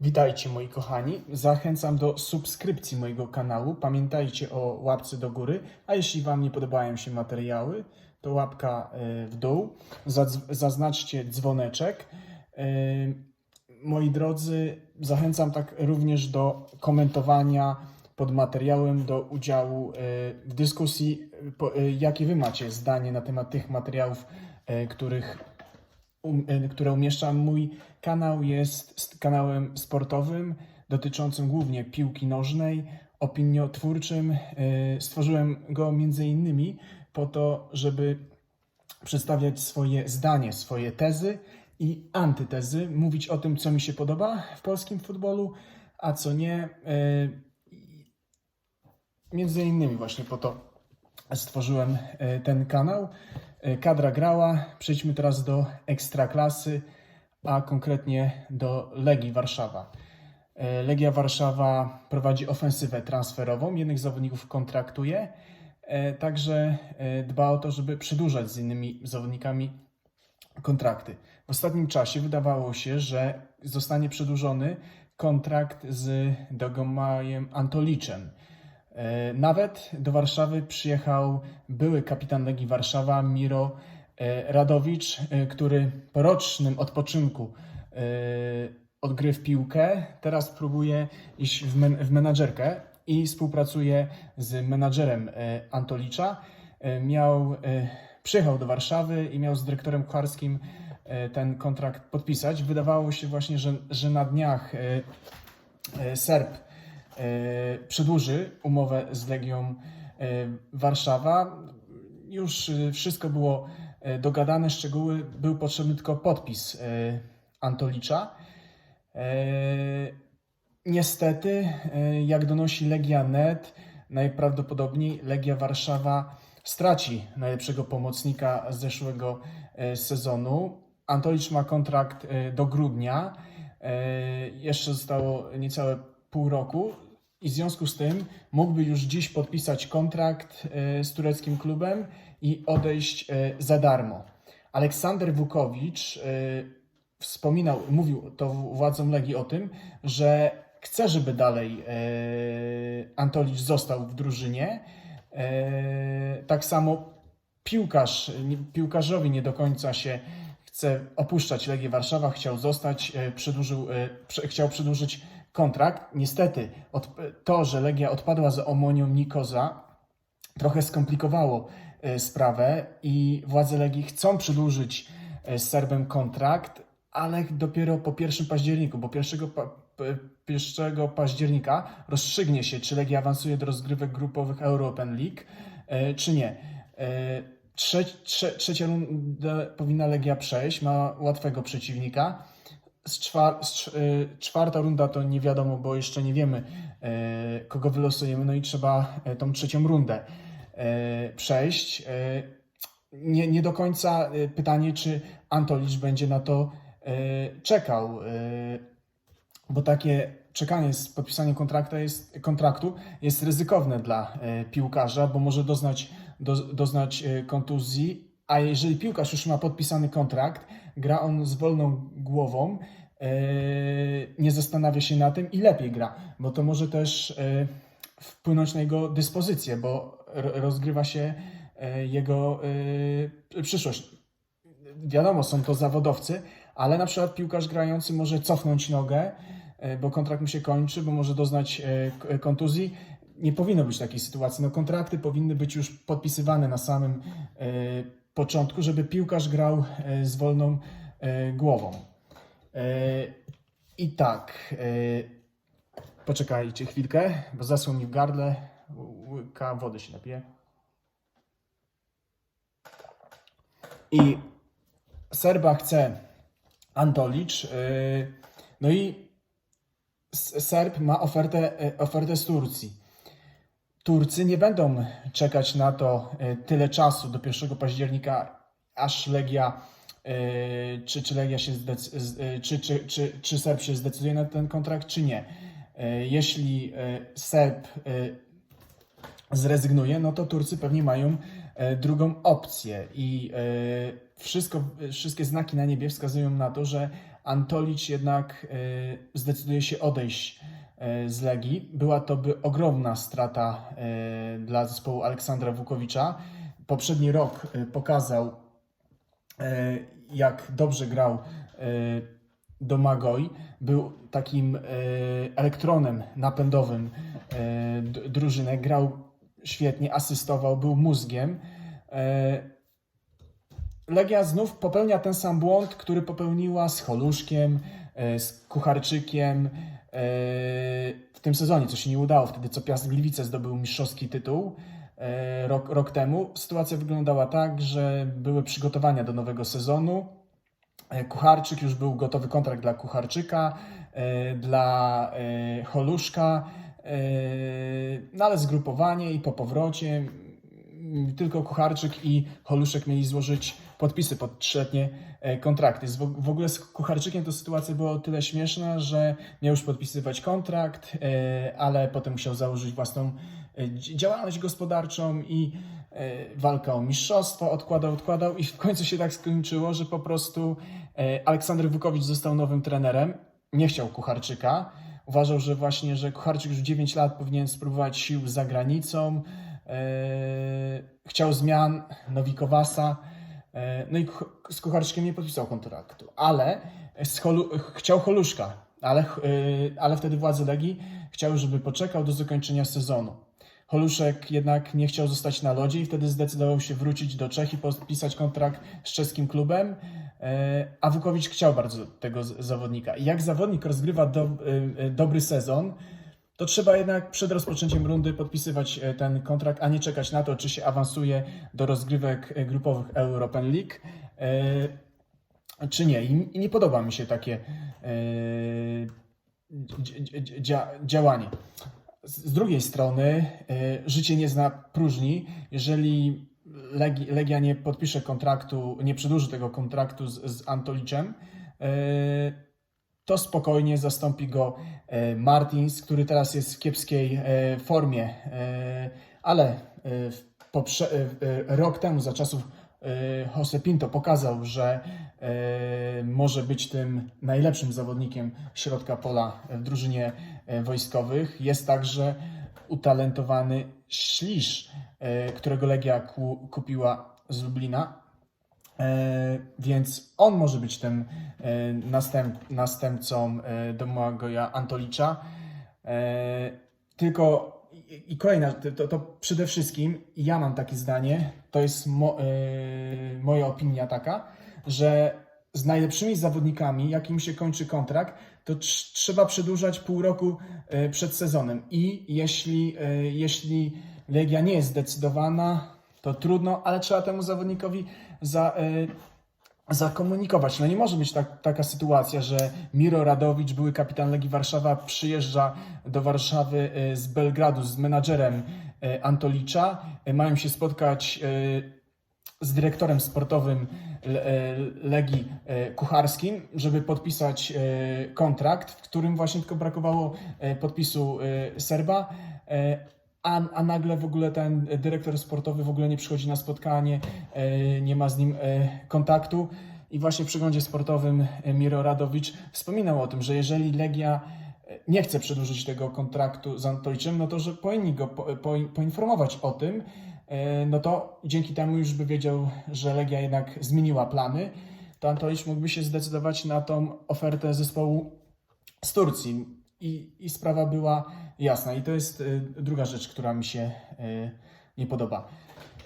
Witajcie moi kochani. Zachęcam do subskrypcji mojego kanału. Pamiętajcie o łapce do góry, a jeśli Wam nie podobają się materiały, to łapka e, w dół. Zaznaczcie dzwoneczek. E, Moi drodzy, zachęcam tak również do komentowania pod materiałem, do udziału e, w dyskusji, jakie Wy macie zdanie na temat tych materiałów, których um, które umieszczam. Mój kanał jest kanałem sportowym dotyczącym głównie piłki nożnej, opiniotwórczym. E, Stworzyłem go między innymi po to, żeby przedstawiać swoje zdanie, swoje tezy i antytezy, mówić o tym, co mi się podoba w polskim futbolu, a co nie. E, Między innymi właśnie po to stworzyłem e, ten kanał. Kadra grała. Przejdźmy teraz do ekstraklasy, a konkretnie do Legii Warszawa. E, Legia Warszawa prowadzi ofensywę transferową, jednych zawodników kontraktuje, e, także e, dba o to, żeby przedłużać z innymi zawodnikami kontrakty. W ostatnim czasie wydawało się, że zostanie przedłużony kontrakt z Dogomajem Antoliczem. Nawet do Warszawy przyjechał były kapitan Legii Warszawa Miro Radowicz, e, który po rocznym odpoczynku e, odgry w piłkę, teraz próbuje iść w, men- w menadżerkę i współpracuje z menadżerem e, Antolicza. E, Miał, e, przyjechał do Warszawy i miał z dyrektorem kucharskim e, ten kontrakt podpisać. Wydawało się właśnie, że, że na dniach e, e, Serb e, przedłuży umowę z Legią e, Warszawa. Już e, wszystko było e, dogadane, szczegóły. Był potrzebny tylko podpis e, Antolicza. E, Niestety, e, jak donosi Legia Net, najprawdopodobniej Legia Warszawa straci najlepszego pomocnika z zeszłego e, sezonu. Antolicz ma kontrakt e, do grudnia. E, Jeszcze zostało niecałe pół roku i w związku z tym mógłby już dziś podpisać kontrakt e, z tureckim klubem i odejść e, za darmo. Aleksander Wukowicz e, wspominał, mówił to władzom Legii o tym, że chce, żeby dalej e, Antolicz został w drużynie. Tak samo piłkarz, piłkarzowi nie do końca się chce opuszczać Legię Warszawa, chciał zostać, przedłużył, prze, chciał przedłużyć kontrakt. Niestety to, że Legia odpadła z Omonią Nikoza, trochę skomplikowało sprawę i władze Legii chcą przedłużyć e, z Serbem kontrakt, ale dopiero po 1 październiku, bo 1, pa, p- 1 października rozstrzygnie się, czy Legia awansuje do rozgrywek grupowych European League, e, czy nie. E, Trze, trze, trzecia runda powinna Legia przejść, ma łatwego przeciwnika. Z czwar, z, cz- czwarta runda to nie wiadomo, bo jeszcze nie wiemy, e, kogo wylosujemy, no i trzeba e, tą trzecią rundę e, przejść. E, nie, nie do końca e, pytanie, czy Antolicz będzie na to e, czekał, e, bo takie czekanie z podpisaniem kontraktu jest, kontraktu jest ryzykowne dla e, piłkarza, bo może doznać, do, doznać e, kontuzji, a jeżeli piłkarz już ma podpisany kontrakt, gra on z wolną głową, e, nie zastanawia się na tym i lepiej gra, bo to może też e, wpłynąć na jego dyspozycję, bo rozgrywa się e, jego e, przyszłość. Wiadomo, są to zawodowcy, ale na przykład piłkarz grający może cofnąć nogę, e, bo kontrakt mu się kończy, bo może doznać kontuzji. Nie powinno być takiej sytuacji. No, kontrakty powinny być już podpisywane na samym początku, żeby piłkarz grał z wolną głową. I tak, poczekajcie chwilkę, bo zasło mi w gardle. Łyka wody się napije. I Serba chce Antolicz. yy, No i Serb ma ofertę, e, ofertę z Turcji. Turcy nie będą czekać na to e, tyle czasu do 1 października, aż Legia, czy, czy Legia się czy, czy, czy, czy Serb się zdecyduje na ten kontrakt, czy nie. Jeśli Serb zrezygnuje, no to Turcy pewnie mają e, drugą opcję i e, wszystko, wszystkie znaki na niebie wskazują na to, że Antolić jednak e, zdecyduje się odejść z Legii. Była to by ogromna strata dla zespołu Aleksandra Wukowicza. Poprzedni rok pokazał, jak dobrze grał Domagoj. Był takim elektronem napędowym drużyny. Grał świetnie, asystował, był mózgiem. E, Legia znów popełnia ten sam błąd, który popełniła z Holuszkiem, e, z Kucharczykiem e, w tym sezonie, co się nie udało wtedy, co Piast Gliwice zdobył mistrzowski tytuł rok, rok temu. Sytuacja wyglądała tak, że były przygotowania do nowego sezonu. Kucharczyk, już był gotowy kontrakt dla Kucharczyka, dla Holuszka, no ale zgrupowanie i po powrocie mm, tylko Kucharczyk i Holuszek mieli złożyć podpisy pod trzyletnie e, kontrakty. W ogóle z Kucharczykiem to sytuacja była o tyle śmieszna, że miał już podpisywać kontrakt, e, ale potem musiał założyć własną e, dzi- działalność gospodarczą i walka o mistrzostwo, odkładał, odkładał i w końcu się tak skończyło, że po prostu Aleksander Wukowicz został nowym trenerem, nie chciał Kucharczyka, uważał, że właśnie, że Kucharczyk już 9 lat powinien spróbować sił za granicą, e, chciał zmian Nowikowasa, e, no i z Kucharczykiem nie podpisał kontraktu, ale Holu, chciał Holuszka, ale, e, ale wtedy władze Legii chciały, żeby poczekał do zakończenia sezonu. Holuszek jednak nie chciał zostać na lodzie i wtedy zdecydował się wrócić do Czech i podpisać kontrakt z czeskim klubem, e, a Wukowicz chciał bardzo tego zawodnika. Jak zawodnik rozgrywa do, e, dobry sezon, to trzeba jednak przed rozpoczęciem rundy podpisywać e, ten kontrakt, a nie czekać na to, czy się awansuje do rozgrywek grupowych European League, czy nie. I, nie podoba mi się takie dzi- dzi- dzia, działanie. Z drugiej strony, e, życie nie zna próżni. Jeżeli Legi, Legia nie podpisze kontraktu, nie przedłuży tego kontraktu z, z Antoliczem, e, to spokojnie zastąpi go e, Martins, który teraz jest w kiepskiej formie, ale rok temu, za czasów Jose Pinto, pokazał, że e, może być tym najlepszym zawodnikiem środka pola w drużynie e, wojskowych. Jest także utalentowany Ślisz, e, którego Legia ku, kupiła z Lublina. E, więc on może być tym e, następ, następcą e, Domagoja Antolicza. E, tylko i, kolejna, to, to przede wszystkim ja mam takie zdanie, to jest mo, e, moja opinia taka, że z najlepszymi zawodnikami, jakim się kończy kontrakt, to trz- trzeba przedłużać pół roku e, przed sezonem. I jeśli, e, jeśli Legia nie jest zdecydowana, to trudno, ale trzeba temu zawodnikowi za, e, zakomunikować. No nie może być tak, taka sytuacja, że Miro Radowicz, były kapitan Legii Warszawa, przyjeżdża do Warszawy e, z Belgradu z menadżerem e, Antolicza. E, Mają się spotkać z dyrektorem sportowym Le- Legii Kucharskim, żeby podpisać kontrakt, w którym właśnie tylko brakowało podpisu Serba. A, a nagle w ogóle ten dyrektor sportowy w ogóle nie przychodzi na spotkanie, e, nie ma z nim e, kontaktu. I właśnie w przeglądzie sportowym e, Miro Radowicz wspominał o tym, że jeżeli Legia nie chce przedłużyć tego kontraktu z Antoliczem, no to że powinni go po, po, poinformować o tym, no to dzięki temu już by wiedział, że Legia jednak zmieniła plany, to Antolicz mógłby się zdecydować na tą ofertę zespołu z Turcji. I, I sprawa była jasna. I to jest y, druga rzecz, która mi się y, nie podoba.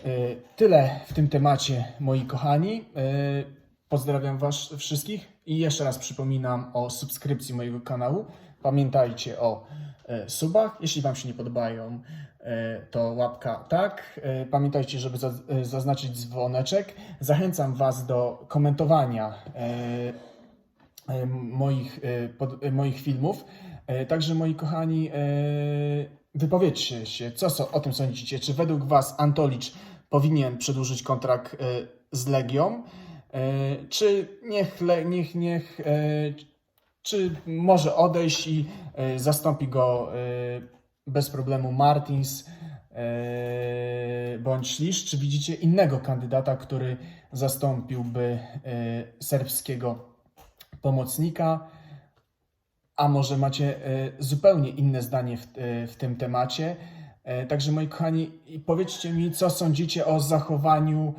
Y, tyle w tym temacie, moi kochani. Pozdrawiam Was wszystkich i jeszcze raz przypominam o subskrypcji mojego kanału. Pamiętajcie o subach. Jeśli Wam się nie podobają, to łapka tak. Pamiętajcie, żeby za, zaznaczyć dzwoneczek. Zachęcam Was do komentowania. Moich, moich filmów. E, Także moi kochani, e, wypowiedzcie się, co o tym sądzicie. Czy według Was Antolicz powinien przedłużyć kontrakt e, z Legią? Czy niech, niech, niech czy może odejść i zastąpi go bez problemu Martins bądź Ślisz? Czy widzicie innego kandydata, który zastąpiłby serbskiego pomocnika, a może macie e, zupełnie inne zdanie w, e, w tym temacie. E, Także moi kochani, powiedzcie mi, co sądzicie o zachowaniu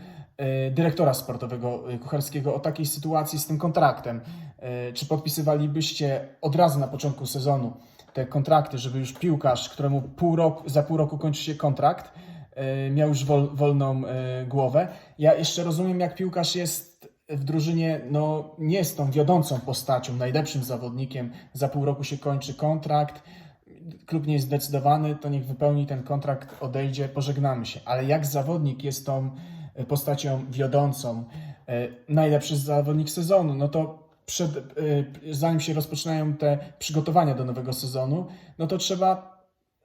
dyrektora sportowego kucharskiego, o takiej sytuacji z tym kontraktem. Czy podpisywalibyście od razu na początku sezonu te kontrakty, żeby już piłkarz, któremu pół roku, za pół roku kończy się kontrakt, miał już wol, wolną głowę? Ja jeszcze rozumiem, jak piłkarz jest w drużynie, no nie jest tą wiodącą postacią, najlepszym zawodnikiem, za pół roku się kończy kontrakt, klub nie jest zdecydowany, to niech wypełni ten kontrakt, odejdzie, pożegnamy się. Ale jak zawodnik jest tą e, postacią wiodącą, e, najlepszy zawodnik sezonu, no to przed, e, zanim się rozpoczynają te przygotowania do nowego sezonu, no to trzeba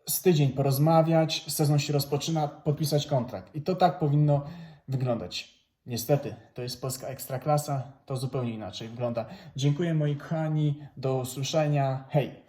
z tydzień porozmawiać, sezon się rozpoczyna, podpisać kontrakt. I to tak powinno wyglądać. Niestety, to jest polska ekstraklasa, to zupełnie inaczej wygląda. Dziękuję moi kochani, do usłyszenia, hej!